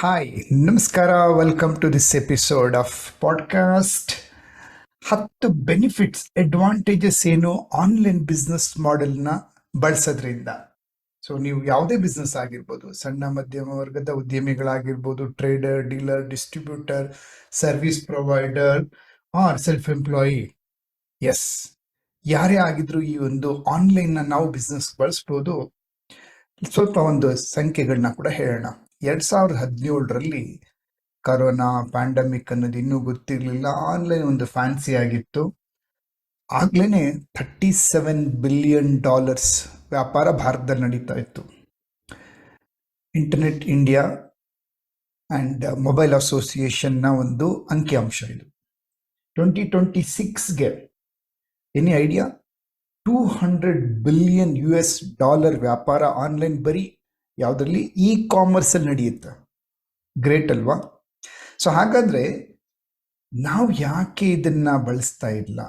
Hi ನಮಸ್ಕಾರ. Welcome to this episode of podcast ಹತ್ತು benefits advantages ಏನು ಆನ್ಲೈನ್ ಬಿಸ್ನೆಸ್ ಮಾಡೆಲ್ನ ಬಳಸೋದ್ರಿಂದ. ಸೊ ನೀವು ಯಾವುದೇ ಬಿಸ್ನೆಸ್ ಆಗಿರ್ಬೋದು, ಸಣ್ಣ, ಮಧ್ಯಮ ವರ್ಗದ ಉದ್ಯಮಿಗಳಾಗಿರ್ಬೋದು trader dealer distributor service provider or self employees ಯಾರೇ ಆಗಿದ್ರು ಈ ಒಂದು ಆನ್ಲೈನ್ನ ನಾವು ಬಿಸ್ನೆಸ್ ಬಳಸ್ಬೋದು. ಸ್ವಲ್ಪ ಒಂದು ಸಂಖ್ಯೆಗಳನ್ನ ಕೂಡ ಹೇಳೋಣ. ಎರಡ್ ಸಾವಿರದ ಹದಿನೇಳರಲ್ಲಿ ಕರೋನಾ ಪ್ಯಾಂಡಮಿಕ್ ಅನ್ನೋದು ಇನ್ನೂ ಗೊತ್ತಿರಲಿಲ್ಲ. ಆನ್ಲೈನ್ ಒಂದು ಫ್ಯಾನ್ಸಿ ಆಗಿತ್ತು. ಆಗ್ಲೇ ಥರ್ಟಿ ಸೆವೆನ್ ಬಿಲಿಯನ್ ಡಾಲರ್ಸ್ ವ್ಯಾಪಾರ ಭಾರತದಲ್ಲಿ ನಡೀತಾ ಇತ್ತು. ಇಂಟರ್ನೆಟ್ ಇಂಡಿಯಾ ಆ್ಯಂಡ್ ಮೊಬೈಲ್ ಅಸೋಸಿಯೇಷನ್ನ ಒಂದು ಅಂಕಿಅಂಶ ಇದು. Twenty twenty ಸಿಕ್ಸ್ಗೆ any idea? Two hundred billion U S dollar ವ್ಯಾಪಾರ ಆನ್ಲೈನ್ ಬರೀ ಯಾವುದರಲ್ಲಿ ಇ ಕಾಮರ್ಸಲ್ಲಿ ನಡೆಯುತ್ತೆ. ಗ್ರೇಟ್ ಅಲ್ವಾ? ಸೊ ಹಾಗಾದ್ರೆ ನಾವು ಯಾಕೆ ಇದನ್ನ ಬಳಸ್ತಾ ಇಲ್ಲ?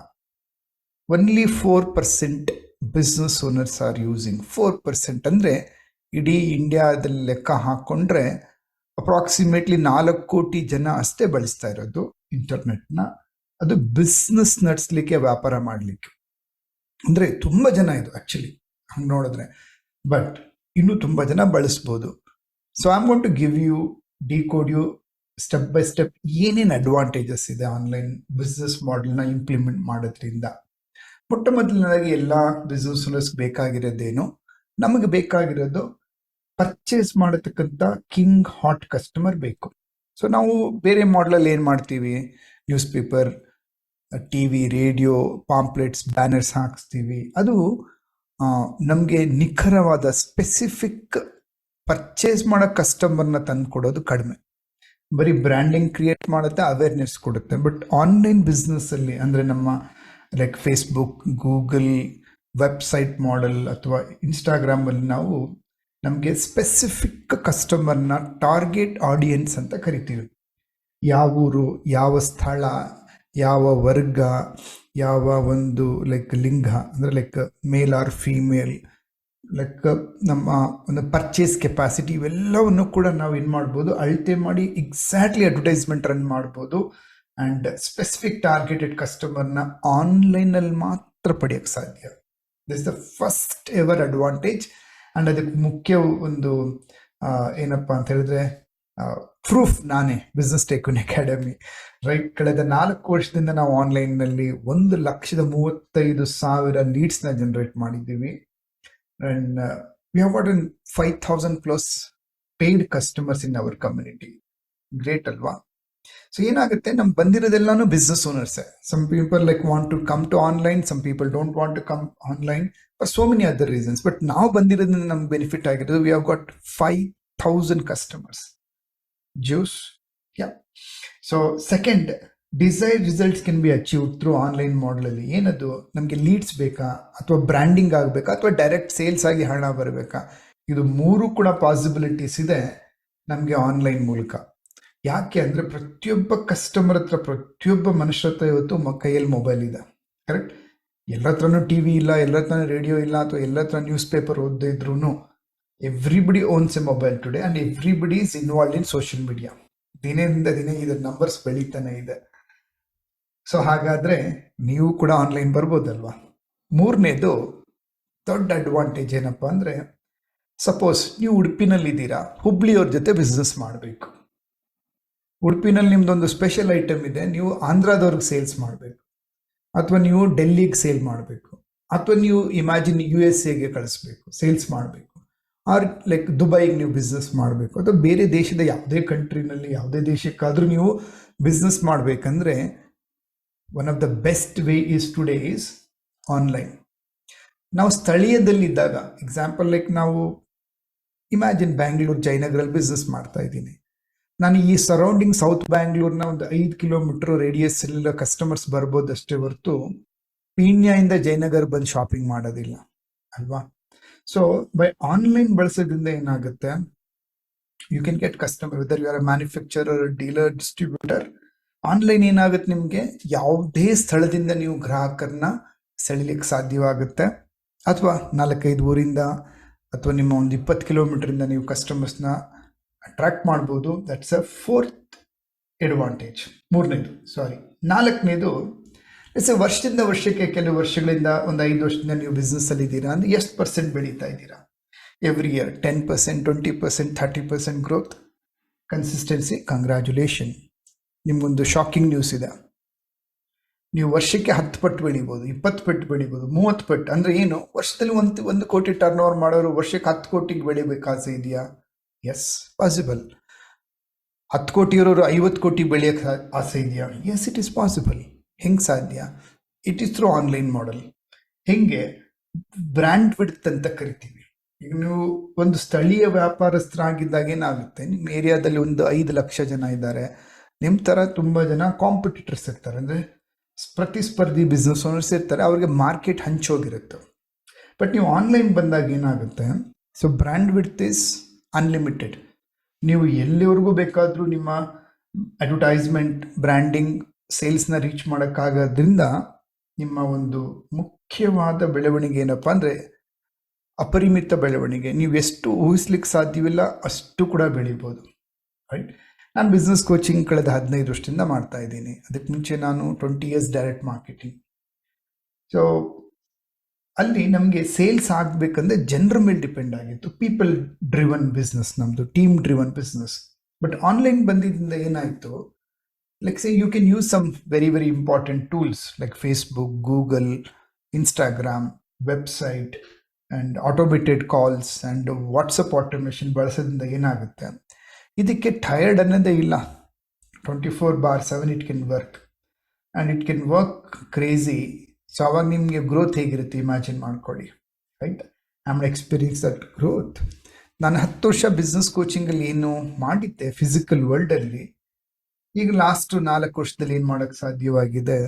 Only four percent business owners are using four percent ಅಂದರೆ ಇಡೀ ಇಂಡಿಯಾದಲ್ಲಿ ಲೆಕ್ಕ ಹಾಕ್ಕೊಂಡ್ರೆ ಅಪ್ರಾಕ್ಸಿಮೇಟ್ಲಿ ನಾಲ್ಕು ಕೋಟಿ ಜನ ಅಷ್ಟೇ ಬಳಸ್ತಾ ಇರೋದು ಇಂಟರ್ನೆಟ್ನ ಅದು ಬಿಸ್ನೆಸ್ ನಡೆಸಲಿಕ್ಕೆ ವ್ಯಾಪಾರ ಮಾಡಲಿಕ್ಕೆ. ಅಂದರೆ ತುಂಬ ಜನ ಇದು ಆ್ಯಕ್ಚುಲಿ ಹಂಗೆ ನೋಡಿದ್ರೆ. ಬಟ್ ಇನ್ನೂ ತುಂಬ ಜನ ಬಳಸ್ಬೋದು. So I gonna give you the code you step by step ಏನೇನು ಅಡ್ವಾಂಟೇಜಸ್ ಇದೆ ಆನ್ಲೈನ್ ಬಿಸ್ನೆಸ್ ಮಾಡೆಲ್ನ ಇಂಪ್ಲಿಮೆಂಟ್ ಮಾಡೋದ್ರಿಂದ. ಮೊಟ್ಟ ಮೊದಲನೇದಾಗಿ ಎಲ್ಲ ಬಿಸ್ನೆಸ್ ಬೇಕಾಗಿರೋದೇನು? ನಮಗೆ ಬೇಕಾಗಿರೋದು ಪರ್ಚೇಸ್ ಮಾಡತಕ್ಕಂಥ ಕಿಂಗ್ ಹಾಟ್ ಕಸ್ಟಮರ್ ಬೇಕು. ಸೊ ನಾವು ಬೇರೆ ಮಾಡಲಲ್ಲಿ ಏನು ಮಾಡ್ತೀವಿ? News paper T V radio pamphlets banners ಹಾಕಿಸ್ತೀವಿ. ಅದು ನಮಗೆ ನಿಖರವಾದ ಸ್ಪೆಸಿಫಿಕ್ ಪರ್ಚೇಸ್ ಮಾಡೋ ಕಸ್ಟಮರ್ನ ತಂದು ಕೊಡೋದು ಕಡಿಮೆ. ಬರೀ ಬ್ರ್ಯಾಂಡಿಂಗ್ ಕ್ರಿಯೇಟ್ ಮಾಡುತ್ತೆ ಅವೇರ್ನೆಸ್ ಕೊಡುತ್ತೆ. ಬಟ್ ಆನ್ಲೈನ್ ಬಿಸ್ನೆಸ್ಸಲ್ಲಿ ಅಂದರೆ ನಮ್ಮ like Facebook Google website model ಅಥವಾ ಇನ್ಸ್ಟಾಗ್ರಾಮಲ್ಲಿ ನಾವು ನಮಗೆ ಸ್ಪೆಸಿಫಿಕ್ ಕಸ್ಟಮರ್ನ ಟಾರ್ಗೆಟ್ ಆಡಿಯನ್ಸ್ ಅಂತ ಕರಿತೀವಿ. ಯಾವ ಊರು, ಯಾವ ಸ್ಥಳ, ಯಾವ ವರ್ಗ ಯಾವ ಒಂದು ಲೈಕ್ ಲಿಂಗ, ಅಂದರೆ like male or female like ನಮ್ಮ ಒಂದು ಪರ್ಚೇಸ್ ಕೆಪಾಸಿಟಿ ಇವೆಲ್ಲವನ್ನು ಕೂಡ ನಾವು ಏನು ಮಾಡ್ಬೋದು. ಅಳತೆ ಮಾಡಿ ಎಕ್ಸಾಕ್ಟ್ಲಿ ಅಡ್ವರ್ಟೈಸ್ಮೆಂಟ್ ರನ್ ಮಾಡ್ಬೋದು. ಆ್ಯಂಡ್ ಸ್ಪೆಸಿಫಿಕ್ ಟಾರ್ಗೆಟೆಡ್ ಕಸ್ಟಮರ್ನ ಆನ್ಲೈನಲ್ಲಿ ಮಾತ್ರ ಪಡೆಯೋಕ್ಕೆ ಸಾಧ್ಯ. This the first ever advantage and ಅದಕ್ಕೆ ಮುಖ್ಯ ಒಂದು ಏನಪ್ಪ ಅಂತ ಹೇಳಿದ್ರೆ ಪ್ರೂಫ್ ನಾನೇ ಬಿಸ್ನೆಸ್ ಟೇಕುನ್ ಅಕಾಡೆಮಿ ರೈಟ್ ಕಳೆದ ನಾಲ್ಕು ವರ್ಷದಿಂದ ನಾವು ಆನ್ಲೈನ್ನಲ್ಲಿ ಒಂದು ಲಕ್ಷದ ಮೂವತ್ತೈದು ಸಾವಿರ ಲೀಡ್ಸ್ನ ಜನರೇಟ್ ಮಾಡಿದ್ದೀವಿ. And we have what in five thousand plus paid customers in our community great ಅಲ್ವಾ? ಸೊ ಏನಾಗುತ್ತೆ? ನಮ್ಗೆ ಬಂದಿರೋದೆಲ್ಲಾನು business ಓನರ್ಸೇ some people like want to come to online some people don't want to come online for so many other reasons but ನಾವು ಬಂದಿರೋದ್ರಿಂದ ನಮ್ಗೆ benefit ಆಗಿರೋದು we have got five thousand customers juice yeah so second desire results can be achieved through online ಮಾಡಲಲ್ಲಿ ಏನದು? ನಮಗೆ leads ಬೇಕಾ? ಅಥವಾ branding ಆಗಬೇಕಾ? ಅಥವಾ direct sales ಆಗಿ ಹಣ ಬರಬೇಕಾ? ಇದು ಮೂರು ಕೂಡ ಪಾಸಿಬಿಲಿಟೀಸ್ ಇದೆ ನಮಗೆ ಆನ್ಲೈನ್ ಮೂಲಕ. ಯಾಕೆ ಅಂದರೆ ಪ್ರತಿಯೊಬ್ಬ ಕಸ್ಟಮರ್ ಹತ್ರ, ಪ್ರತಿಯೊಬ್ಬ ಮನುಷ್ಯ ಹತ್ರ ಇವತ್ತು ಮ, ಕೈಯಲ್ಲಿ ಮೊಬೈಲ್ ಇದೆ. ಕರೆಕ್ಟ್ ಎಲ್ಲ ಹತ್ರನೂ ಟಿ ವಿ ಇಲ್ಲ ಎಲ್ಲ ಹತ್ರನೂ ರೇಡಿಯೋ ಇಲ್ಲ, ಅಥವಾ ಎಲ್ಲ ಹತ್ರ ನ್ಯೂಸ್ ಪೇಪರ್ ಓದದೇ ಇದ್ರೂ everybody owns a mobile today and everybody is involve in social media ದಿನದಿಂದ ದಿನ ಇದರ ನಂಬರ್ಸ್ ಬೆಳೀತಾನೆ ಇದೆ. ಸೊ ಹಾಗಾದರೆ ನೀವು ಕೂಡ ಆನ್ಲೈನ್ ಬರ್ಬೋದಲ್ವಾ? ಮೂರನೇದು ದೊಡ್ಡ ಅಡ್ವಾಂಟೇಜ್ ಏನಪ್ಪ ಅಂದರೆ ಸಪೋಸ್ ನೀವು ಉಡುಪಿನಲ್ಲಿದ್ದೀರಾ ಹುಬ್ಳಿಯವ್ರ ಜೊತೆ ಬಿಸ್ನೆಸ್ ಮಾಡಬೇಕು. ಉಡುಪಿನಲ್ಲಿ ನಿಮ್ದೊಂದು ಸ್ಪೆಷಲ್ ಐಟಮ್ ಇದೆ, ನೀವು ಆಂಧ್ರದವ್ರಿಗೆ ಸೇಲ್ಸ್ ಮಾಡಬೇಕು. ಅಥವಾ ನೀವು ಡೆಲ್ಲಿಗೆ ಸೇಲ್ ಮಾಡಬೇಕು. ಅಥವಾ ನೀವು ಇಮ್ಯಾಜಿನ್ ಯು ಎಸ್ ಎಗೆ ಕಳಿಸ್ಬೇಕು ಸೇಲ್ಸ್ ಮಾಡಬೇಕು. ಆರ್ ಲೈಕ್ ದುಬೈಗೆ ನೀವು ಬಿಸ್ನೆಸ್ ಮಾಡಬೇಕು. ಅಥವಾ ಬೇರೆ ದೇಶದ ಯಾವುದೇ ಕಂಟ್ರಿನಲ್ಲಿ ಯಾವುದೇ ದೇಶಕ್ಕಾದರೂ ನೀವು ಬಿಸ್ನೆಸ್ ಮಾಡಬೇಕಂದ್ರೆ one of the best way is today is online ನಾವು ಸ್ಥಳೀಯದಲ್ಲಿದ್ದಾಗ ಎಕ್ಸಾಂಪಲ್ ಲೈಕ್ ನಾವು ಇಮ್ಯಾಜಿನ್ ಬ್ಯಾಂಗ್ಳೂರ್ ಜಯನಗರಲ್ಲಿ ಬಿಸ್ನೆಸ್ ಮಾಡ್ತಾ ಇದ್ದೀನಿ. ನಾನು ಈ ಸರೌಂಡಿಂಗ್ ಸೌತ್ ಬ್ಯಾಂಗ್ಳೂರ್ನ ಒಂದು ಐದು ಕಿಲೋಮೀಟರ್ ರೇಡಿಯಸ್ ಎಲ್ಲ ಕಸ್ಟಮರ್ಸ್ ಬರ್ಬೋದು ಅಷ್ಟೇ ಹೊರತು ಇಂದ ಜಯನಗರ್ ಬಂದು ಶಾಪಿಂಗ್ ಮಾಡೋದಿಲ್ಲ. ಅಲ್ವಾ? ಸೊ ಬೈ ಆನ್ಲೈನ್ ಬಳಸೋದ್ರಿಂದ ಏನಾಗುತ್ತೆ? You can get customer whether you are manufacturer dealer distributor online ಏನಾಗುತ್ತೆ ನಿಮಗೆ? ಯಾವುದೇ ಸ್ಥಳದಿಂದ ನೀವು ಗ್ರಾಹಕರನ್ನ ಸೆಳಿಲಿಕ್ಕೆ ಸಾಧ್ಯವಾಗುತ್ತೆ. ಅಥವಾ ನಾಲ್ಕೈದು ಊರಿಂದ, ಅಥವಾ ನಿಮ್ಮ ಒಂದು ಇಪ್ಪತ್ತು ಕಿಲೋಮೀಟರಿಂದ ನೀವು ಕಸ್ಟಮರ್ಸ್ನ ಅಟ್ರಾಕ್ಟ್ ಮಾಡ್ಬೋದು. ದಟ್ಸ್ ಅ ಫೋರ್ತ್ ಅಡ್ವಾಂಟೇಜ್ ಮೂರನೇದು ಸಾರಿ ನಾಲ್ಕನೇದು ಎಸ್ ವರ್ಷದಿಂದ ವರ್ಷಕ್ಕೆ ಕೆಲವು ವರ್ಷಗಳಿಂದ ಒಂದು ಐದು ವರ್ಷದಿಂದ ನೀವು ಬಿಸ್ನೆಸ್ಸಲ್ಲಿ ಇದ್ದೀರಾ? ಅಂದರೆ ಎಷ್ಟು ಪರ್ಸೆಂಟ್ ಬೆಳೀತಾ ಇದ್ದೀರಾ? Every year ten percent twenty percent thirty percent growth consistency congratulation ನಿಮಗೊಂದು ಶಾಕಿಂಗ್ ನ್ಯೂಸ್ ಇದೆ. ನೀವು ವರ್ಷಕ್ಕೆ ಹತ್ತು ಪಟ್ಟು ಬೆಳಿಬೋದು, ಇಪ್ಪತ್ತು ಪಟ್ಟು ಬೆಳಿಬೋದು, ಮೂವತ್ತು ಪಟ್ಟು. ಅಂದರೆ ಏನು? ವರ್ಷದಲ್ಲಿ ಒಂದು ಒಂದು ಕೋಟಿ ಟರ್ನ್ ಓವರ್ ಮಾಡೋರು ವರ್ಷಕ್ಕೆ ಹತ್ತು ಕೋಟಿಗೆ ಬೆಳಿಬೇಕು ಆಸೆ ಇದೆಯಾ? ಎಸ್ ಪಾಸಿಬಲ್ ಹತ್ತು ಕೋಟಿ ಇರೋರು ಐವತ್ತು ಕೋಟಿ ಬೆಳೆಯೋಕ್ಕೆ ಆಸೆ ಇದೆಯಾ? ಎಸ್ ಇಟ್ ಈಸ್ ಪಾಸಿಬಲ್ ಹೆಂಗೆ ಸಾಧ್ಯ? It is through online model ಹೆಂಗೆ? ಬ್ರ್ಯಾಂಡ್ ವಿಡ್ತ್ ಅಂತ ಕರಿತೀವಿ. ಈಗ ನೀವು ಒಂದು ಸ್ಥಳೀಯ ವ್ಯಾಪಾರಸ್ಥರಾಗಿದ್ದಾಗ ಏನಾಗುತ್ತೆ ನಿಮ್ಮ ಏರಿಯಾದಲ್ಲಿ ಒಂದು ಐದು ಲಕ್ಷ ಜನ ಇದ್ದಾರೆ. ನಿಮ್ಮ ಥರ ತುಂಬ ಜನ ಕಾಂಪಿಟೇಟರ್ಸ್ ಇರ್ತಾರೆ. ಅಂದರೆ ಪ್ರತಿಸ್ಪರ್ಧಿ ಬಿಸ್ನೆಸ್ ಓನರ್ಸ್ ಇರ್ತಾರೆ. ಅವ್ರಿಗೆ ಮಾರ್ಕೆಟ್ ಹಂಚೋಗಿರುತ್ತೆ. ಬಟ್ ನೀವು ಆನ್ಲೈನ್ ಬಂದಾಗ ಏನಾಗುತ್ತೆ? So brand width is unlimited ನೀವು ಎಲ್ಲಿವರೆಗೂ ಬೇಕಾದರೂ ನಿಮ್ಮ ಅಡ್ವರ್ಟೈಸ್ಮೆಂಟ್ ಬ್ರ್ಯಾಂಡಿಂಗ್ ಸೇಲ್ಸ್ನ ರೀಚ್ ಮಾಡೋಕ್ಕಾಗೋದ್ರಿಂದ ನಿಮ್ಮ ಒಂದು ಮುಖ್ಯವಾದ ಬೆಳವಣಿಗೆ ಏನಪ್ಪ ಅಂದರೆ ಅಪರಿಮಿತ ಬೆಳವಣಿಗೆ. ನೀವು ಎಷ್ಟು ಊಹಿಸ್ಲಿಕ್ಕೆ ಸಾಧ್ಯವಿಲ್ಲ, ಅಷ್ಟು ಕೂಡ ಬೆಳಿಬೋದು. ರೈಟ್ ನಾನು ಬಿಸ್ನೆಸ್ ಕೋಚಿಂಗ್ ಕಳೆದ ಹದಿನೈದು ವರ್ಷದಿಂದ ಮಾಡ್ತಾ ಇದ್ದೀನಿ. ಅದಕ್ಕೆ ಮುಂಚೆ ನಾನು twenty years direct marketing so ಅಲ್ಲಿ ನಮಗೆ ಸೇಲ್ಸ್ ಆಗಬೇಕಂದ್ರೆ ಜನರ ಮೇಲೆ ಡಿಪೆಂಡ್ ಆಗಿತ್ತು. ಪೀಪಲ್ ಡ್ರಿವನ್ ಬಿಸ್ನೆಸ್ ನಮ್ಮದು team driven business but online ಬಂದಿದ್ದರಿಂದ ಏನಾಯಿತು like say you can use some very very important tools like Facebook Google Instagram website and automated calls and WhatsApp automation ಬಳಸೋದ್ರಿಂದ ಏನಾಗುತ್ತೆ? ಇದಕ್ಕೆ ಟಯರ್ಡ್ ಅನ್ನೋದೇ ಇಲ್ಲ. Twenty four bar seven it can work and it can work crazy so ಅವಾಗ ನಿಮಗೆ growth ಹೇಗಿರುತ್ತೆ? Imagine ಮಾಡ್ಕೊಳ್ಳಿ. Right am experience that growth ನಾನು ಹತ್ತು ವರ್ಷ ಬಿಸ್ನೆಸ್ ಕೋಚಿಂಗಲ್ಲಿ ಏನು ಮಾಡಿದ್ದೆ ಫಿಸಿಕಲ್ ವರ್ಲ್ಡಲ್ಲಿ ಈಗ ಲಾಸ್ಟ್ ನಾಲ್ಕು ವರ್ಷದಲ್ಲಿ ಏನು ಮಾಡೋಕ್ಕೆ ಸಾಧ್ಯವಾಗಿದೆ?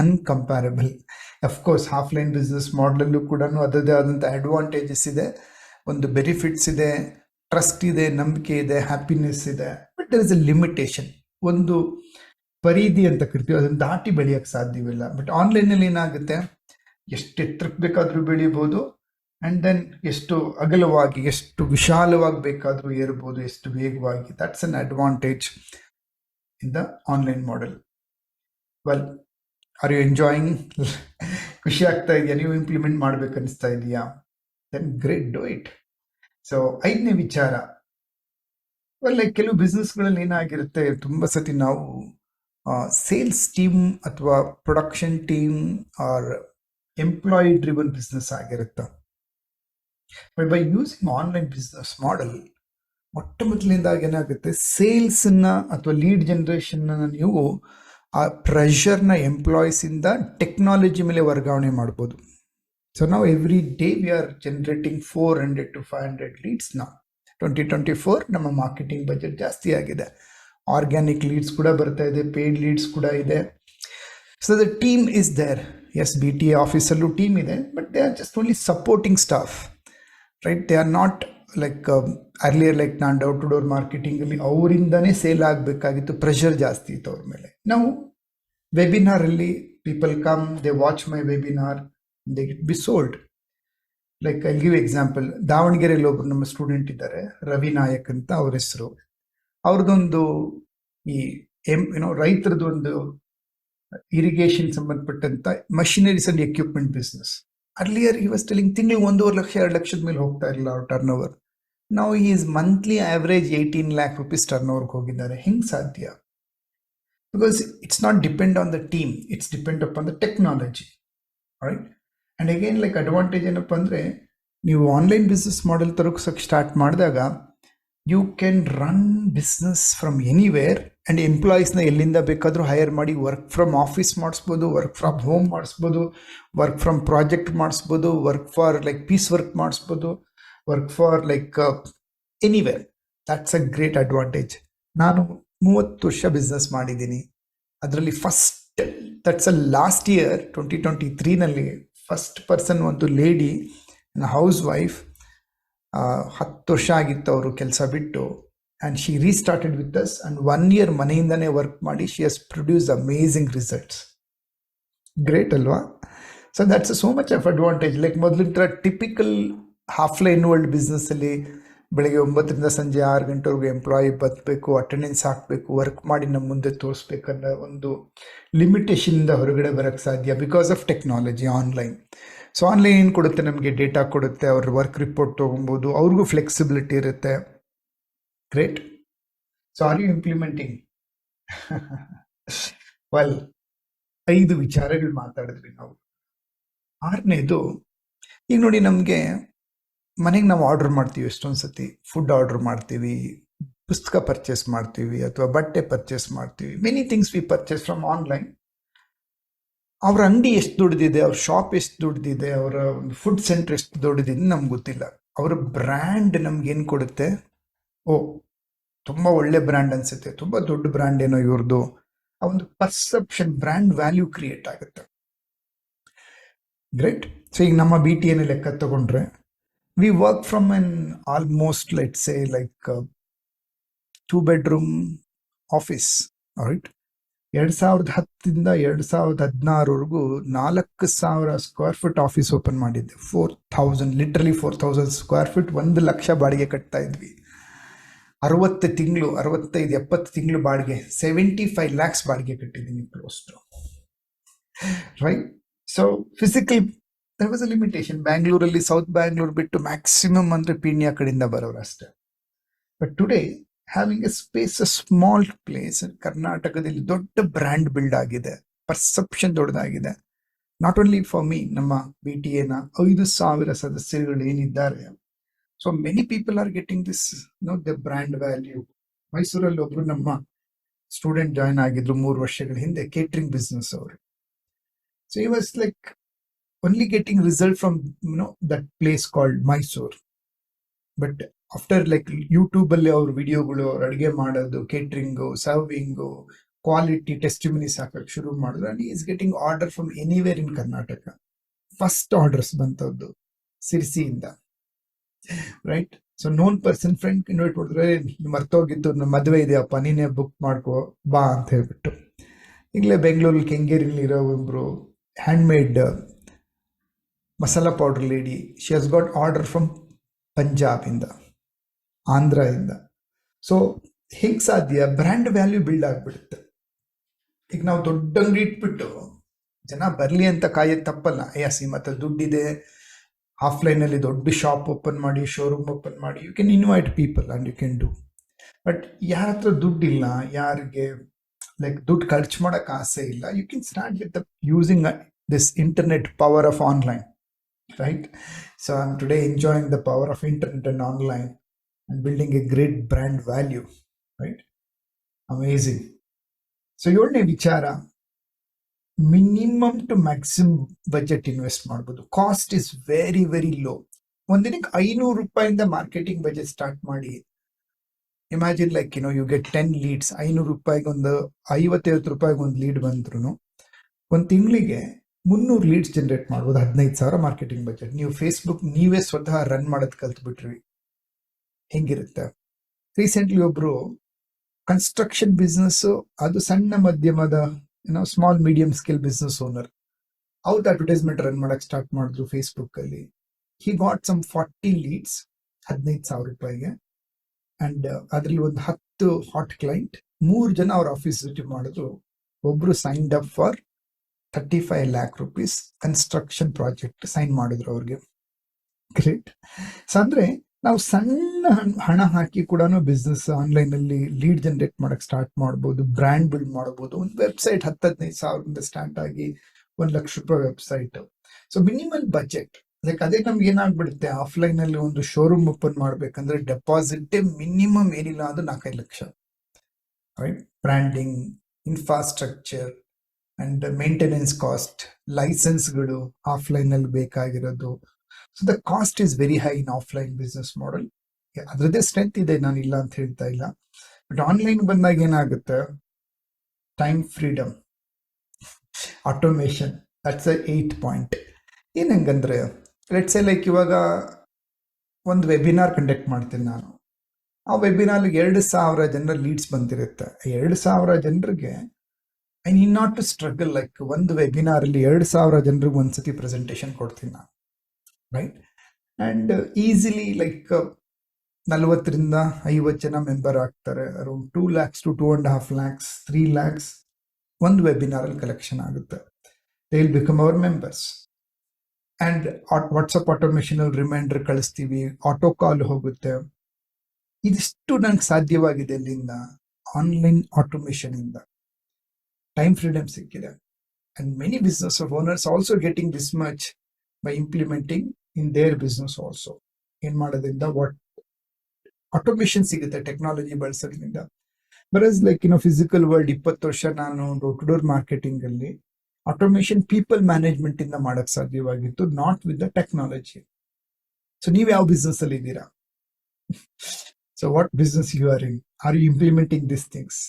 Uncomparable of course offline business ಮಾಡಲಲ್ಲೂ ಕೂಡ ಅದರದೇ ಆದಂಥ ಅಡ್ವಾಂಟೇಜಸ್ ಇದೆ. ಒಂದು ಬೆನಿಫಿಟ್ಸ್ ಇದೆ ಟ್ರಸ್ಟ್ ಇದೆ, ನಂಬಿಕೆ ಇದೆ ಹ್ಯಾಪಿನೆಸ್ ಇದೆ. But there is a limitation ಒಂದು ಪರಿಧಿ ಅಂತ ಕರಿತೀವಿ, ಅದನ್ನು ದಾಟಿ ಬೆಳೆಯೋಕ್ಕೆ ಸಾಧ್ಯವಿಲ್ಲ. ಬಟ್ ಆನ್ಲೈನಲ್ಲಿ ಏನಾಗುತ್ತೆ? ಎಷ್ಟು ಎತ್ತರಕ್ಕೆ ಬೇಕಾದರೂ ಬೆಳಿಬೋದು. ಆ್ಯಂಡ್ ದೆನ್ ಎಷ್ಟು ಅಗಲವಾಗಿ, ಎಷ್ಟು ವಿಶಾಲವಾಗಿ ಬೇಕಾದರೂ ಏರ್ಬೋದು, ಎಷ್ಟು ವೇಗವಾಗಿ. That's an advantage in the online model well are you enjoying ಖುಷಿ ಆಗ್ತಾ ಇದೆಯಾ? ನೀವು ಇಂಪ್ಲಿಮೆಂಟ್ ಮಾಡ್ಬೇಕು ಅನಿಸ್ತಾ ಇದೆಯಾ? Then great do it so ಐದನೇ ವಿಚಾರ. ಲೈಕ್ ಕೆಲವು ಬಿಸ್ನೆಸ್ಗಳಲ್ಲಿ ಏನಾಗಿರುತ್ತೆ? ತುಂಬ ಸತಿ ನಾವು ಸೇಲ್ಸ್ ಟೀಮ್ ಅಥವಾ production team or employee driven business ಆಗಿರುತ್ತೆ. But by using online business model ಮೊಟ್ಟ ಮೊದಲಿಂದಾಗ ಏನಾಗುತ್ತೆ? ಸೇಲ್ಸನ್ನ ಅಥವಾ ಲೀಡ್ ಜನ್ರೇಷನ್ನ ನೀವು ಆ ಪ್ರೆಷರ್ನ ಎಂಪ್ಲಾಯೀಸಿಂದ ಟೆಕ್ನಾಲಜಿ ಮೇಲೆ ವರ್ಗಾವಣೆ ಮಾಡ್ಬೋದು. ಸೊ ನಾವು every day we are generating four hundred to five hundred leads ನಾವು ಟ್ವೆಂಟಿ ಟ್ವೆಂಟಿ ಫೋರ್ ನಮ್ಮ ಮಾರ್ಕೆಟಿಂಗ್ ಬಜೆಟ್ ಜಾಸ್ತಿ ಆಗಿದೆ. ಆರ್ಗ್ಯಾನಿಕ್ ಲೀಡ್ಸ್ ಕೂಡ ಬರ್ತಾ ಇದೆ ಪೇಯ್ಡ್ ಲೀಡ್ಸ್ ಕೂಡ ಇದೆ. So the team is there S B T ಆಫೀಸಲ್ಲೂ team ಇದೆ but they are just only supporting staff right they are not like earlier like ನಾನು ಡೌಟ್ ಟು ಡೋರ್ ಮಾರ್ಕೆಟಿಂಗಲ್ಲಿ ಅವರಿಂದನೇ ಸೇಲ್ ಆಗಬೇಕಾಗಿತ್ತು ಪ್ರೆಷರ್ ಜಾಸ್ತಿ ಇತ್ತು ಅವ್ರ ಮೇಲೆ. ನಾವು ವೆಬಿನಾರಲ್ಲಿ people come they watch my webinar they get be sold like I give example ದಾವಣಗೆರೆಯಲ್ಲಿ ಒಬ್ರು ನಮ್ಮ ಸ್ಟೂಡೆಂಟ್ ಇದ್ದಾರೆ, ರವಿ ನಾಯಕ್ ಅಂತ ಅವ್ರ ಹೆಸರು. ಅವ್ರದ್ದೊಂದು ಈ ಎಂ ಏನೋ ರೈತರದೊಂದು ಇರಿಗೇಷನ್ ಸಂಬಂಧಪಟ್ಟಂತ machineries and equipment business earlier ಈ ವಾಸ್ ತಿಂಗಳಿಗೆ ಒಂದೂವರೆ ಲಕ್ಷ, ಎರಡು ಲಕ್ಷದ ಮೇಲೆ ಹೋಗ್ತಾ ಇರಲಿಲ್ಲ ಅವ್ರ ಟರ್ನ್ ಓವರ್ ನಾವು is monthly average eighteen lakh rupees turn ಓವರ್ಗೆ ಹೋಗಿದ್ದಾರೆ. ಹೆಂಗೆ ಸಾಧ್ಯ? Because it's not depend on the team it's depend up on the technology right and again like advantage ಏನಪ್ಪ ಅಂದರೆ, ನೀವು ಆನ್ಲೈನ್ ಬಿಸ್ನೆಸ್ ಮಾಡೆಲ್ ತರೋಕ್ಕೆ ಸ್ಟಾರ್ಟ್ ಮಾಡಿದಾಗ you can run business from anywhere and ಎಂಪ್ಲಾಯೀಸ್ನ ಎಲ್ಲಿಂದ ಬೇಕಾದರೂ ಹೈಯರ್ ಮಾಡಿ ವರ್ಕ್ ಫ್ರಮ್ ಆಫೀಸ್ ಮಾಡಿಸ್ಬೋದು work from home ಮಾಡಿಸ್ಬೋದು ವರ್ಕ್ ಫ್ರಮ್ ಪ್ರಾಜೆಕ್ಟ್ ಮಾಡಿಸ್ಬೋದು work for like piece work ಮಾಡಿಸ್ಬೋದು. Work for like anywhere that's a great advantage ನಾನು ಮೂವತ್ತು ವರ್ಷ ಬಿಸ್ನೆಸ್ ಮಾಡಿದ್ದೀನಿ. ಅದರಲ್ಲಿ first that's a last year twenty twenty ತ್ರೀನಲ್ಲಿ first person ಒಂದು ಲೇಡಿ ಹೌಸ್ ವೈಫ್ ಹತ್ತು ವರ್ಷ ಆಗಿತ್ತು ಅವರು ಕೆಲಸ ಬಿಟ್ಟು. And she restarted with us and one year ಮನೆಯಿಂದನೇ work ಮಾಡಿ she has produce amazing results great ಅಲ್ವಾ? So that's so much of advantage like ಮೊದಲಿನ ಥರ ಟಿಪಿಕಲ್ ಹಾಫ್ಲೈನ್ ವರ್ಲ್ಡ್ ಬಿಸ್ನೆಸ್ಸಲ್ಲಿ ಬೆಳಗ್ಗೆ ಒಂಬತ್ತರಿಂದ ಸಂಜೆ ಆರು ಗಂಟೆವರೆಗೂ ಎಂಪ್ಲಾಯಿ ಬದುಕಬೇಕು ಅಟೆಂಡೆನ್ಸ್ ಹಾಕಬೇಕು ವರ್ಕ್ ಮಾಡಿ ನಮ್ಮ ಮುಂದೆ ತೋರಿಸ್ಬೇಕನ್ನೋ ಒಂದು ಲಿಮಿಟೇಷನಿಂದ ಹೊರಗಡೆ ಬರೋಕ್ಕೆ ಸಾಧ್ಯ because of technology online so online ಏನು ಕೊಡುತ್ತೆ? ನಮಗೆ ಡೇಟಾ ಕೊಡುತ್ತೆ, ಅವ್ರ ವರ್ಕ್ ರಿಪೋರ್ಟ್ ತೊಗೊಬೋದು, ಅವ್ರಿಗೂ ಫ್ಲೆಕ್ಸಿಬಿಲಿಟಿ ಇರುತ್ತೆ. Great so are you implementing well ಐದು ವಿಚಾರಗಳು ಮಾತಾಡಿದ್ವಿ ನಾವು. ಆರನೇದು, ಈಗ ನೋಡಿ ನಮಗೆ ಮನೆಗೆ ನಾವು ಆರ್ಡರ್ ಮಾಡ್ತೀವಿ ಎಷ್ಟೊಂದು ಸತಿ ಫುಡ್ ಆರ್ಡರ್ ಮಾಡ್ತೀವಿ, ಪುಸ್ತಕ ಪರ್ಚೇಸ್ ಮಾಡ್ತೀವಿ ಅಥವಾ ಬಟ್ಟೆ ಪರ್ಚೇಸ್ ಮಾಡ್ತೀವಿ. Many things we purchase from online ಅವ್ರ ಅಂಗಡಿ ಎಷ್ಟು ದುಡ್ದಿದೆ, ಅವ್ರ ಶಾಪ್ ಎಷ್ಟು ದುಡ್ದಿದೆ, ಅವರ ಫುಡ್ ಸೆಂಟರ್ ಎಷ್ಟು ದೊಡ್ಡದಿದೆ ನಮ್ಗೆ ಗೊತ್ತಿಲ್ಲ. ಅವರ ಬ್ರ್ಯಾಂಡ್ ನಮ್ಗೇನು ಕೊಡುತ್ತೆ? ಓ, ತುಂಬ ಒಳ್ಳೆ ಬ್ರ್ಯಾಂಡ್ ಅನ್ಸುತ್ತೆ. ತುಂಬ ದೊಡ್ಡ ಬ್ರ್ಯಾಂಡ್ ಏನೋ ಇವ್ರದ್ದು ಆ ಒಂದು ಪರ್ಸೆಪ್ಷನ್ ಬ್ರ್ಯಾಂಡ್ ವ್ಯಾಲ್ಯೂ ಕ್ರಿಯೇಟ್ ಆಗುತ್ತೆ. ಗ್ರೇಟ್ ಸೊ ಈಗ ನಮ್ಮ ಬಿ ಟಿ ಲೆಕ್ಕ ತಗೊಂಡ್ರೆ we work from an almost let's say like two bedroom office right ಎರಡು ಸಾವಿರದ ಹತ್ತರಿಂದ ಎರಡು ಸಾವಿರದ ಹದಿನಾರವರೆಗೂ ನಾಲ್ಕು ಸಾವಿರ ಸ್ಕ್ವೇರ್ ಫೀಟ್ ಆಫೀಸ್ ಓಪನ್ ಮಾಡಿದ್ದೆ. Four thousand literally four thousand square feet ಒಂದು ಲಕ್ಷ ಬಾಡಿಗೆ ಕಟ್ತಾ ಇದ್ವಿ. ಅರವತ್ತು ತಿಂಗಳು, ಅರವತ್ತೈದು, ಎಪ್ಪತ್ತು ತಿಂಗಳು ಬಾಡಿಗೆ ಸೆವೆಂಟಿ ಫೈವ್ ಲ್ಯಾಕ್ಸ್ ಬಾಡಿಗೆ ಕಟ್ಟಿದ್ದೀನಿ close to right so physical there was a limitation ಬ್ಯಾಂಗ್ಳೂರಲ್ಲಿ ಸೌತ್ ಬ್ಯಾಂಗ್ಳೂರ್ ಬಿಟ್ಟು ಮ್ಯಾಕ್ಸಿಮಮ್ ಅಂದರೆ ಪೀಣ್ಯ ಕಡೆಯಿಂದ ಬರೋರು ಅಷ್ಟೇ. But today having a space a small place ಕರ್ನಾಟಕದಲ್ಲಿ ದೊಡ್ಡ ಬ್ರ್ಯಾಂಡ್ ಬಿಲ್ಡ್ ಆಗಿದೆ. ಪರ್ಸೆಪ್ಷನ್ ದೊಡ್ಡದಾಗಿದೆ. ನಾಟ್ ಓನ್ಲಿ ಫಾರ್ ಮೀ ನಮ್ಮ ಬಿ ಟಿ ಎನ ಐದು ಸಾವಿರ ಸದಸ್ಯರುಗಳು ಏನಿದ್ದಾರೆ. So many people are getting this know the brand value ಮೈಸೂರಲ್ಲಿ ಒಬ್ರು ನಮ್ಮ ಸ್ಟೂಡೆಂಟ್ ಜಾಯ್ನ್ ಆಗಿದ್ರು ಮೂರು ವರ್ಷಗಳ ಹಿಂದೆ ಕೇಟ್ರಿಂಗ್ ಬಿಸ್ನೆಸ್ ಅವರು. So he was like only result result from know that place called Mysore but after like ಯೂಟ್ಯೂಬಲ್ಲಿ ಅವ್ರ ವಿಡಿಯೋಗಳು ಅವ್ರು ಅಡುಗೆ ಮಾಡೋದು ಕೇಟ್ರಿಂಗು ಸರ್ವಿಂಗು ಕ್ವಾಲಿಟಿ ಟೆಸ್ಟಿಮಿನೀಸ್ ಹಾಕಕ್ಕೆ ಶುರು ಮಾಡಿದ್ರು. And is getting order from anywhere in Karnataka first orders ಬಂತದ್ದು ಸಿರ್ಸಿಯಿಂದ right so known person friend invite ಮಾಡಿದ್ರೆ. ಮರ್ತೋಗಿದ್ದು ನಮ್ಮ ಮದುವೆ ಇದೆಯಪ್ಪ, ನೀನೇ ಬುಕ್ ಮಾಡ್ಕೋ, ಬಾ ಅಂತ ಹೇಳ್ಬಿಟ್ಟು. ಈಗಲೇ ಬೆಂಗಳೂರಲ್ಲಿ ಕೆಂಗೇರಿಲಿ ಇರೋ ಒಬ್ಬರು hand made masala powder lady she has got order from ಪಂಜಾಬಿಂದ ಆಂಧ್ರದಿಂದ ಸೊ ಹೇಗೆ ಸಾಧ್ಯ? ಬ್ರ್ಯಾಂಡ್ ವ್ಯಾಲ್ಯೂ ಬಿಲ್ಡ್ ಆಗಿಬಿಡುತ್ತೆ. ಈಗ ನಾವು ದೊಡ್ಡ ಅಂಗಡಿ ಇಟ್ಬಿಟ್ಟು, ಜನ ಬರಲಿ ಅಂತ ಕಾಯೋದು ತಪ್ಪಲ್ಲ. ಅಯ್ಯ ಮತ್ತೆ ದುಡ್ಡಿದೆ. ಆಫ್ಲೈನಲ್ಲಿ ದೊಡ್ಡ ಶಾಪ್ ಓಪನ್ ಮಾಡಿ ಶೋರೂಮ್ ಓಪನ್ ಮಾಡಿ you can invite people and you can do but ಯಾರ ಹತ್ರ ದುಡ್ಡಿಲ್ಲ, ಯಾರಿಗೆ ಲೈಕ್ ದುಡ್ಡು ಖರ್ಚು ಮಾಡೋಕೆ ಆಸೆ ಇಲ್ಲ you can start with the using this internet power of online right so I'm today today the power of internet and online and building a great brand value, right? Amazing. So ಏಳನೇ ವಿಚಾರ minimum to maximum budget invest ಮಾಡ್ಬೋದು cost is very very low ಒಂದಿನಕ್ಕೆ ಐನೂರು ರೂಪಾಯಿಂದ marketing budget start ಮಾಡಿ imagine like you know you get ten leads ಐನೂರು ರೂಪಾಯಿಗೆ ಒಂದು ಐವತ್ತೈವತ್ತು ರೂಪಾಯಿಗೆ ಒಂದು ಲೀಡ್ ಬಂದ್ರು ಒಂದು ತಿಂಗಳಿಗೆ ಮುನ್ನೂರು ಲೀಡ್ಸ್ ಜನರೇಟ್ ಮಾಡ್ಬೋದು, ಹದಿನೈದು ಸಾವಿರ ಮಾರ್ಕೆಟಿಂಗ್ ಬಜೆಟ್ ನೀವು ಫೇಸ್ಬುಕ್ ನೀವೇ ಸ್ವತಃ ರನ್ ಮಾಡೋದು ಕಲ್ತ್ಬಿಟ್ರಿ. ಹೆಂಗಿರುತ್ತೆ? ರೀಸೆಂಟ್ಲಿ ಒಬ್ರು ಕನ್ಸ್ಟ್ರಕ್ಷನ್ ಬಿಸ್ನೆಸ್ ಅದು ಸಣ್ಣ ಮಧ್ಯಮದ ಏನೋ small medium scale business owner ಅವ್ರದ್ದು ಅಡ್ವರ್ಟೈಸ್ಮೆಂಟ್ ರನ್ ಮಾಡಕ್ ಸ್ಟಾರ್ಟ್ ಮಾಡಿದ್ರು ಫೇಸ್ಬುಕ್ ಅಲ್ಲಿ. He got some forty leads ಹದಿನೈದು ಸಾವಿರ ರೂಪಾಯಿಗೆ. ಅಂಡ್ ಅದ್ರಲ್ಲಿ ಒಂದು ಹತ್ತು ಹಾಟ್ ಕ್ಲೈಂಟ್ ಮೂರು ಜನ ಅವ್ರ ಆಫೀಸ್ ವಿಸಿಟ್ ಮಾಡಿದ್ರು. ಒಬ್ರು signed up for thirty five lakh rupees construction project sign ಮಾಡಿದ್ರು ಅವ್ರಿಗೆ. ಗ್ರೇಟ್ ಸೊ ಅಂದ್ರೆ ನಾವು ಸಣ್ಣ ಹಣ್- ಹಾಕಿ ಕೂಡ ಬಿಸ್ನೆಸ್ ಆನ್ಲೈನ್ ಅಲ್ಲಿ ಲೀಡ್ ಜನರೇಟ್ ಮಾಡಕ್ ಸ್ಟಾರ್ಟ್ ಮಾಡಬಹುದು ಬ್ರ್ಯಾಂಡ್ ಬಿಲ್ಡ್ ಮಾಡಬಹುದು ಒಂದು ವೆಬ್ಸೈಟ್ ಹತ್ತದೈದು ಸಾವಿರದಿಂದ ಸ್ಟಾರ್ಟ್ ಆಗಿ ಒಂದ್ ಲಕ್ಷ ರೂಪಾಯಿ website so minimal budget like ಅದೇ ನಮ್ಗೆ ಏನಾಗ್ಬಿಡುತ್ತೆ? ಆಫ್ಲೈನ್ ಅಲ್ಲಿ ಒಂದು ಶೋರೂಮ್ ಓಪನ್ ಮಾಡ್ಬೇಕಂದ್ರೆ ಡೆಪಾಸಿಟ್ ಮಿನಿಮಮ್ ಏನಿಲ್ಲ ಅಂದ್ರೆ ನಾಲ್ಕೈದು lakh. Right branding infrastructure and maintenance cost ಲೈಸೆನ್ಸ್ಗಳು offline ಅಲ್ಲಿ ಬೇಕಾಗಿರೋದು. So the cost is very high in offline business model ಅದರದ್ದೇ ಸ್ಟ್ರೆಂತ್ ಇದೆ, ನಾನು ಇಲ್ಲ ಅಂತ ಹೇಳ್ತಾ ಇಲ್ಲ. ಬಟ್ ಆನ್ಲೈನ್ ಬಂದಾಗ ಏನಾಗುತ್ತೆ? Time freedom automation that's a eight point ಏನು ಹೆಂಗಂದ್ರೆ ಲೆಟ್ಸ್ ಲೈಕ್ ಇವಾಗ ಒಂದು ವೆಬಿನಾರ್ ಕಂಡಕ್ಟ್ ಮಾಡ್ತೀನಿ ನಾನು. ಆ ವೆಬಿನಾರ್ಗೆ ಎರಡು ಸಾವಿರ ಜನರ ಲೀಡ್ಸ್ ಬಂದಿರುತ್ತೆ. ಎರಡು ಸಾವಿರ ಜನರಿಗೆ I need not to struggle like ಒಂದು ವೆಬಿನಾರಲ್ಲಿ ಎರಡು ಸಾವಿರ ಜನರಿಗೆ ಒಂದ್ಸತಿ ಪ್ರೆಸೆಂಟೇಷನ್ ಕೊಡ್ತೀನಿ ನಾನು ರೈಟ್ ಆ್ಯಂಡ್ ಈಸಿಲಿ ಲೈಕ್ ನಲವತ್ತರಿಂದ ಐವತ್ತು ಜನ ಮೆಂಬರ್ ಆಗ್ತಾರೆ. Around two lakhs to two and half lakhs three lakhs ಒಂದು ವೆಬಿನಾರ್ ಅಲ್ಲಿ ಕಲೆಕ್ಷನ್ ಆಗುತ್ತೆ. They will become our members and WhatsApp ಅಲ್ಲಿ ರಿಮೈಂಡರ್ ಕಳಿಸ್ತೀವಿ ಆಟೋ ಕಾಲ್ ಹೋಗುತ್ತೆ. ಇದಿಷ್ಟು ನಂಗೆ ಸಾಧ್ಯವಾಗಿದೆ ಇಲ್ಲಿಂದ ಆನ್ಲೈನ್ ಆಟೋಮೇಷನ್ ಇಂದ. ಟೈಮ್ ಫ್ರೀಡಮ್ ಸಿಕ್ಕಿದೆ. And many business owners also getting this much by implementing in their business also ಏನ್ ಮಾಡೋದ್ರಿಂದ ವಾಟ್ ಆಟೋಮೇಷನ್ ಸಿಗುತ್ತೆ ಟೆಕ್ನಾಲಜಿ ಬಳಸೋದ್ರಿಂದ. ಬರಸ್ ಲೈಕ್ ಇನ್ನು ಫಿಸಿಕಲ್ ವರ್ಲ್ಡ್ ಇಪ್ಪತ್ತು ವರ್ಷ ನಾನು ಡೋರ್ ಟು ಡೋರ್ ಮಾರ್ಕೆಟಿಂಗ್ ಅಲ್ಲಿ ಆಟೋಮೇಷನ್ ಪೀಪಲ್ ಮ್ಯಾನೇಜ್ಮೆಂಟ್ ಇಂದ ಮಾಡಕ್ ಸಾಧ್ಯವಾಗಿತ್ತು not with the technology so ನೀವು ಯಾವ ಬಿಸ್ನೆಸ್ ಅಲ್ಲಿ ಇದ್ದೀರಾ? So what business you are in are you implementing this things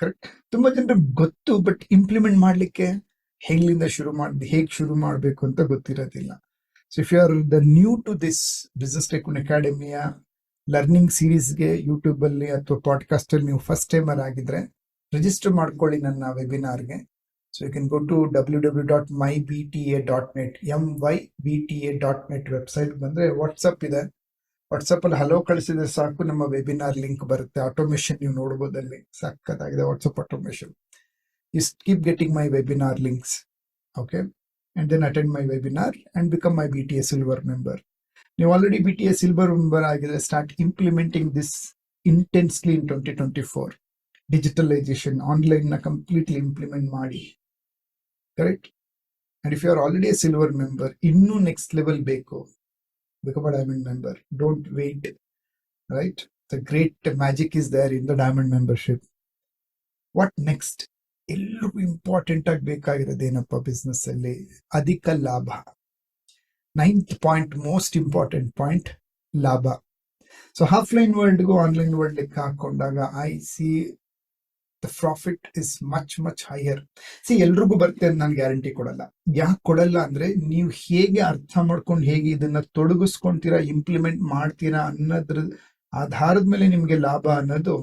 correct ತುಂಬಾ ಜನರಿಗೆ ಗೊತ್ತು ಬಟ್ ಇಂಪ್ಲಿಮೆಂಟ್ ಮಾಡ್ಲಿಕ್ಕೆ ಹೆಂಗ್ಲಿಂದ ಶುರು ಮಾಡಿ, ಹೇಗ್ ಶುರು ಮಾಡಬೇಕು ಅಂತ ಗೊತ್ತಿರೋದಿಲ್ಲ. So if you are the new to this business techno ಅಕಾಡೆಮಿಯ ಲರ್ನಿಂಗ್ ಸೀರೀಸ್ಗೆ ಯೂಟ್ಯೂಬ್ ಅಲ್ಲಿ ಅಥವಾ ಪಾಡ್ಕಾಸ್ಟ್ ಅಲ್ಲಿ ನೀವು ಫಸ್ಟ್ ಟೈಮರ್ ಆಗಿದ್ರೆ ರಿಜಿಸ್ಟರ್ ಮಾಡ್ಕೊಳ್ಳಿ ನನ್ನ ವೆಬಿನಾರ್ಗೆ so you can go to W W dot my B T A dot net M Y B T A dot net website ಬಂದ್ರೆ WhatsApp ಇದೆ. ವಾಟ್ಸಪ್ ಅಲ್ಲಿ ಹಲೋ ಕಳಿಸಿದ್ರೆ ಸಾಕು, ನಮ್ಮ ವೆಬಿನಾರ್ ಲಿಂಕ್ ಬರುತ್ತೆ. ಆಟೋಮೇಷನ್ ನೀವು ನೋಡಬಹುದು ಅಲ್ಲಿ. ಸಕ್ಕತ್ತಾಗಿದೆ WhatsApp automation is keep getting my webinar links okay and then attend my webinar and become my B T A silver member ನೀವು already B T A silver member ಆಗಿದ್ರೆ start implementing this intensely in twenty twenty four digitalisation ಆನ್ಲೈನ್ನ completely implement ಮಾಡಿ. Correct and if you are already a silver member ಇನ್ನೂ next level ಬೇಕು. Become a diamond member. Don't wait, right? The great magic is there in the diamond membership. What next? ಎಲ್ರಿಗೂ important ಆಗಿ ಬೇಕಾಗಿರೋದೇನಪ್ಪ business ಅಲ್ಲಿ ಅಧಿಕ ಲಾಭ ninth point most important point ಲಾಭ ಸೊ ಆಫ್ಲೈನ್ ವರ್ಲ್ಡ್ಗೂ ಆನ್ಲೈನ್ ವರ್ಲ್ಡ್ ಲೆಕ್ಕ ಹಾಕೊಂಡಾಗ I see the profit is much much higher see ಎಲ್ರಿಗೂ ಬರುತ್ತೆ ಅಂತ ನಾನು ಗ್ಯಾರಂಟಿ ಕೊಡಲ್ಲ. ಯಾಕೆ ಕೊಡಲ್ಲ ಅಂದ್ರೆ ನೀವು ಹೇಗೆ ಅರ್ಥ ಮಾಡ್ಕೊಂಡು ಹೇಗೆ ಇದನ್ನ ತೊಡಗಿಸ್ಕೊಂತೀರಾ ಇಂಪ್ಲಿಮೆಂಟ್ ಮಾಡ್ತೀರಾ ಅನ್ನೋದ್ರ ಆಧಾರದ ಮೇಲೆ ನಿಮಗೆ ಲಾಭ ಅನ್ನೋದು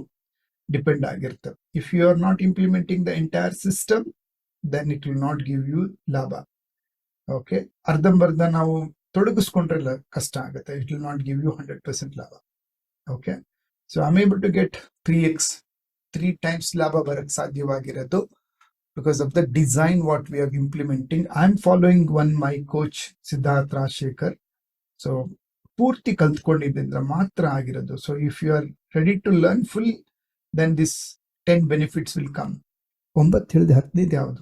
ಡಿಪೆಂಡ್ ಆಗಿರುತ್ತೆ. If you are not implementing the entire system then it will not give you ಲಾಭ. ಓಕೆ ಅರ್ಧಂಬರ್ಧ ನಾವು ತೊಡಗಿಸ್ಕೊಂಡ್ರೆ ಕಷ್ಟ ಆಗುತ್ತೆ. It will not give you hundred percent ಲಾಭ. Okay so I able to get three x three times ಲಾಭ ಬರಕ್ ಸಾಧ್ಯವಾಗಿರೋದು because of the design what we are implementing I am following one my coach Siddhartha Rajashekar so ಪೂರ್ತಿ ಕಲ್ತ್ಕೊಂಡಿದ್ದಿಂದ ಮಾತ್ರ ಆಗಿರೋದು. So if you are ready to learn full then this ten benefits will come ಒಂಬತ್ತು ಹೇಳಿದೆ ಹತ್ತನೇದು ಯಾವುದು?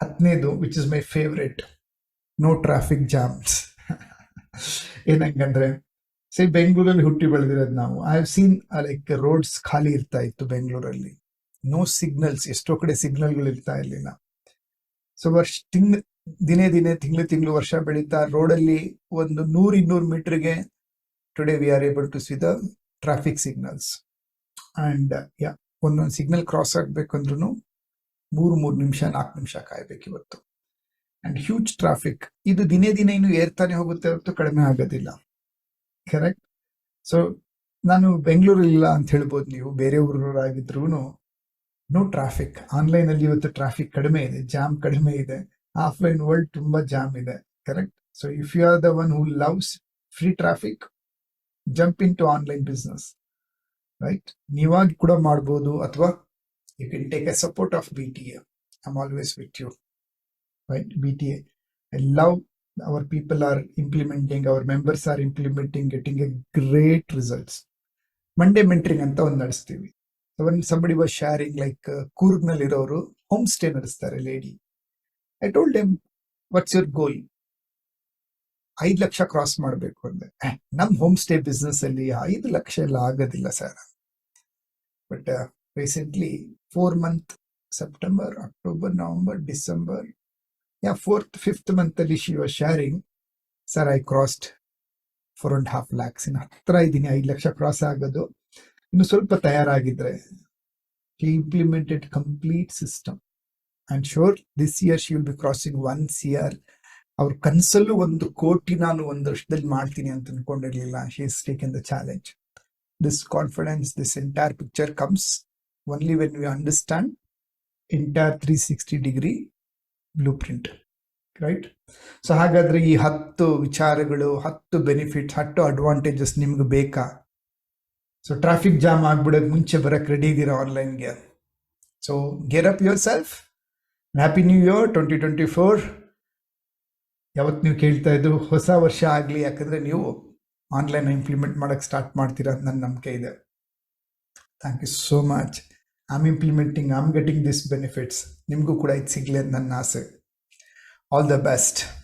ಹತ್ತನೇದು which is my favourite no traffic jams ಏನಂಗಂದ್ರೆ say ಬೆಂಗಳೂರಲ್ಲಿ ಹುಟ್ಟಿ ಬೆಳೆದಿರೋದು ನಾವು. I have seen like roads ಖಾಲಿ ಇರ್ತಾ ಇತ್ತು ಬೆಂಗಳೂರಲ್ಲಿ ನೋ ಸಿಗ್ನಲ್ಸ್ ಎಷ್ಟೋ ಕಡೆ ಸಿಗ್ನಲ್ಗಳು ಇರ್ತಾ ಇರಲಿಲ್ಲ. ಸೊ ವರ್ಷ, ತಿಂಗ್, ದಿನೇ ದಿನೇ, ತಿಂಗಳು ತಿಂಗಳು ವರ್ಷ ಬೆಳೀತಾ ರೋಡಲ್ಲಿ ಒಂದು ನೂರು ಇನ್ನೂರು ಮೀಟರ್ಗೆ today we are able to see the traffic signals and yeah ಒಂದೊಂದು ಸಿಗ್ನಲ್ ಕ್ರಾಸ್ ಆಗಬೇಕಂದ್ರೂ ಮೂರು ಮೂರು ನಿಮಿಷ, ನಾಲ್ಕು ನಿಮಿಷ ಕಾಯಬೇಕು ಇವತ್ತು. ಅಂಡ್ ಹ್ಯೂಜ್ ಟ್ರಾಫಿಕ್ ಇದು ದಿನೇ ದಿನೇ ಇನ್ನು ಏರ್ತಾನೆ ಹೋಗುತ್ತೆ ಹೊರತು ಕಡಿಮೆ ಆಗೋದಿಲ್ಲ. ಕರೆಕ್ಟ್ ಸೊ ನಾನು ಬೆಂಗಳೂರಲ್ಲಿಲ್ಲ ಅಂತ ಹೇಳ್ಬೋದು ನೀವು. ಬೇರೆ ಊರವರಾಗಿದ್ರು ನೋ ಟ್ರಾಫಿಕ್ ಆನ್ಲೈನ್ ಅಲ್ಲಿ ಇವತ್ತು ಟ್ರಾಫಿಕ್ ಕಡಿಮೆ ಇದೆ ಜಾಮ್ ಕಡಿಮೆ ಇದೆ. ಆಫ್ಲೈನ್ ವರ್ಲ್ಡ್ ತುಂಬಾ ಜಾಮ್ ಇದೆ. Correct so if you are the one who loves free traffic jump into online business right ನೀವಾಗಿ ಕೂಡ ಮಾಡ್ಬೋದು ಅಥವಾ you can take a support of B T I'm always with you right B T I love our people are implementing, our members are implementing, getting a great results. Monday mentoring ಅಂತ ಒಂದು ನಡೆಸ್ತೀವಿ. One somebody was sharing like ಕೂರ್ಗ್ನಲ್ಲಿ ಇರೋರು home stay ನಡೆಸ್ತಾರೆ lady I told him what's your goal ಐದು lakh cross ಮಾಡಬೇಕು ಅಂದೆ. ನಮ್ home stay business ಅಲ್ಲಿ ಐದು ಲಕ್ಷ ಎಲ್ಲ ಆಗೋದಿಲ್ಲ sir but recently four month September October November December yeah fourth fifth month ಅಲ್ಲಿ she was sharing sir I crossed four and half lakhs ಇನ್ನು ಹತ್ರ ಇದ್ದೀನಿ, ಐದು ಲಕ್ಷ ಕ್ರಾಸ್ ಆಗೋದು. ಇನ್ನು ಸ್ವಲ್ಪ ತಯಾರಾಗಿದ್ರೆ implemented complete system and sure this year she will be crossing one year ಅವ್ರ ಕನಸಲ್ಲೂ ಒಂದು ಕೋಟಿ ನಾನು ಒಂದು ವರ್ಷದಲ್ಲಿ ಮಾಡ್ತೀನಿ ಅಂತ ಅನ್ಕೊಂಡಿರ್ಲಿಲ್ಲ. She is taken the challenge this confidence this entire picture comes only when you understand entire three sixty degree blueprint right so ಹಾಗಾದರೆ ಈ ಹತ್ತು ವಿಚಾರಗಳು, ಹತ್ತು ಬೆನಿಫಿಟ್ಸ್ ಹತ್ತು ಅಡ್ವಾಂಟೇಜಸ್ ನಿಮ್ಗೆ ಬೇಕಾ? ಸೊ ಟ್ರಾಫಿಕ್ ಜಾಮ್ ಆಗ್ಬಿಡೋಕೆ ಮುಂಚೆ ಬರೋಕ್ಕೆ ರೆಡಿ ಇದ್ದೀರಾ ಆನ್ಲೈನ್ಗೆ so gear up yourself happy new year twenty twenty four ಯಾವತ್ತು ನೀವು ಕೇಳ್ತಾ ಇದ್ರು ಹೊಸ ವರ್ಷ ಆಗಲಿ, ಯಾಕಂದರೆ ನೀವು ಆನ್ಲೈನ್ ಇಂಪ್ಲಿಮೆಂಟ್ ಮಾಡೋಕ್ಕೆ ಸ್ಟಾರ್ಟ್ ಮಾಡ್ತೀರಾ ಅಂತ ನನ್ನ ನಂಬಿಕೆ ಇದೆ. Thank you so much I'm implementing I'm getting this benefits ನಿಮಗೂ ಕೂಡ ಇದು ಸಿಗಲಿ ಅಂತ ನನ್ನ ಆಸೆ. All the best